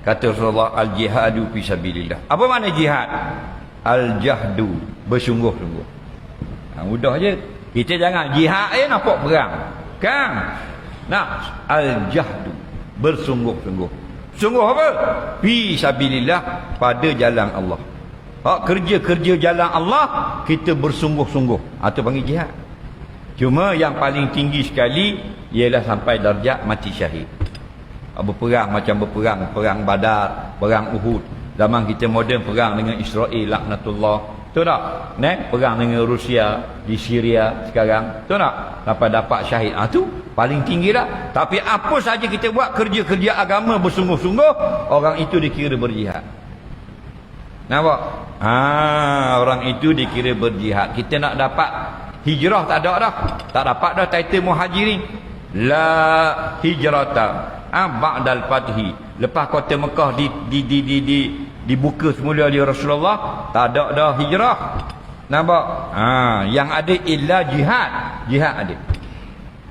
Kata Rasulullah al-jihadu fi sabilillah. Apa makna jihad? Al-jahdu, bersungguh-sungguh. Ha, mudah je. Kita jangan jihad eh nampak perang. Kan? Nah, al-jahdu, bersungguh-sungguh. Sungguh apa? Fi sabilillah pada jalan Allah. Hak kerja-kerja jalan Allah kita bersungguh-sungguh. Atau panggil jihad. Cuma yang paling tinggi sekali ialah sampai darjat mati syahid. Berperang macam berperang, perang Badar, perang Uhud. Zaman kita moden perang dengan Israel laknatullah. Betul tak? Ne? Perang dengan Rusia di Syria sekarang. Betul tak? Sampai dapat syahid. Ah tu paling tinggi dah. Tapi apa saja kita buat kerja-kerja agama bersungguh-sungguh, orang itu dikira berjihad. Nampak? Ha, orang itu dikira berjihad. Kita nak dapat hijrah tak ada dah. Tak dapat dah title muhajirin. La hijrata ah ba'dal fathi. Lepas kota Mekah di di di di, di dibuka semula oleh Rasulullah, tak ada dah hijrah. Nampak? Ha, yang ada illa jihad. Jihad ada.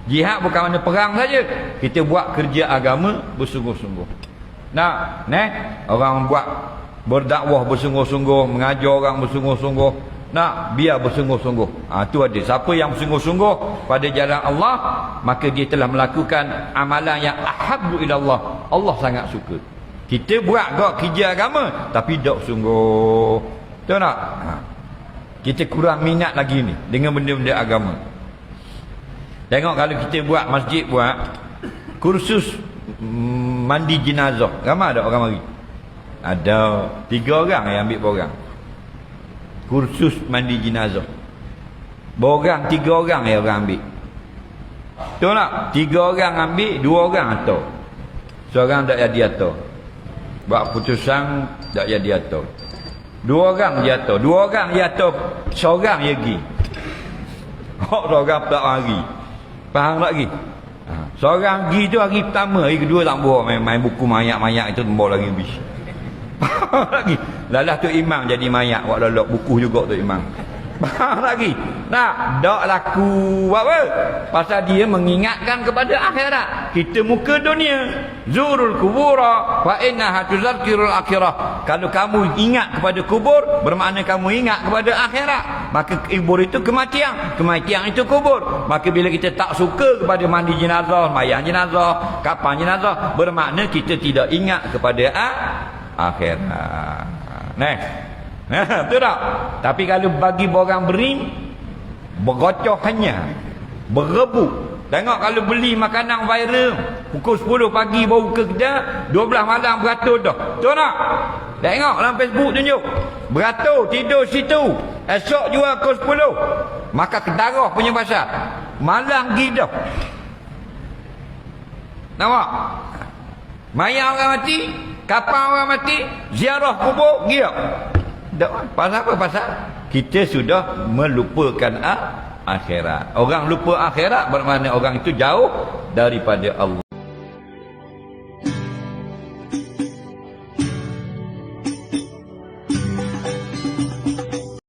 Jihad bukan mana perang saja. Kita buat kerja agama bersungguh-sungguh. Nah, ne? Orang buat berdakwah bersungguh-sungguh, mengajar orang bersungguh-sungguh. Nak biar bersungguh-sungguh. Ha, tu ada. Siapa yang bersungguh-sungguh pada jalan Allah, maka dia telah melakukan amalan yang ahabbu ila Allah. Sangat suka. Kita buat gak kerja agama tapi tak sungguh. Tahu tak? Ha. Kita kurang minat lagi ni dengan benda-benda agama. Tengok kalau kita buat masjid buat kursus mandi jenazah. Ramai ada orang mari? Ada tiga orang yang ambil program kursus mandi jenazah. Borang tiga orang yang orang ambil. Tahu tak? Tiga orang ambil, dua orang atau Seorang tak jadi atau Buat putusan tak jadi atau Dua orang jatuh Dua orang jatuh Seorang yang pergi. Oh, seorang tak hari Faham tak lagi? Ha. Seorang pergi tu hari pertama Hari kedua tak bawa main, main buku mayak-mayak itu Bawa lagi habis lagi. Lalah tu imam jadi mayat. Buat lolok buku juga tu imam. Lagi. Nak dak laku. Apa? Pasal dia mengingatkan kepada akhirat. Kita muka dunia. Zurul kubura. Fa innaha tuzakirul akhirah. Kalau kamu ingat kepada kubur bermakna kamu ingat kepada akhirat. Maka kubur itu kematian. Kematian itu kubur. Maka bila kita tak suka kepada mandi jenazah mayat jenazah kapan jenazah bermakna kita tidak ingat kepada akhirat. Nah. Nah, betul tak? Tapi kalau bagi orang beri bergocoh hanya berebu. Tengok kalau beli makanan viral pukul 10 pagi baru ke kedai, 12 malam beratur dah. Betul tak? Tengok dalam Facebook tunjuk. Beratur tidur situ. Esok jual pukul 10. Maka kedarah punya pasal. Malang pergi dah. Nampak? Mayat orang mati, Kapan orang mati? Ziarah kubur? Gila. Pasal apa? Pasal kita sudah melupakan akhirat. Orang lupa akhirat bermakna orang itu jauh daripada Allah.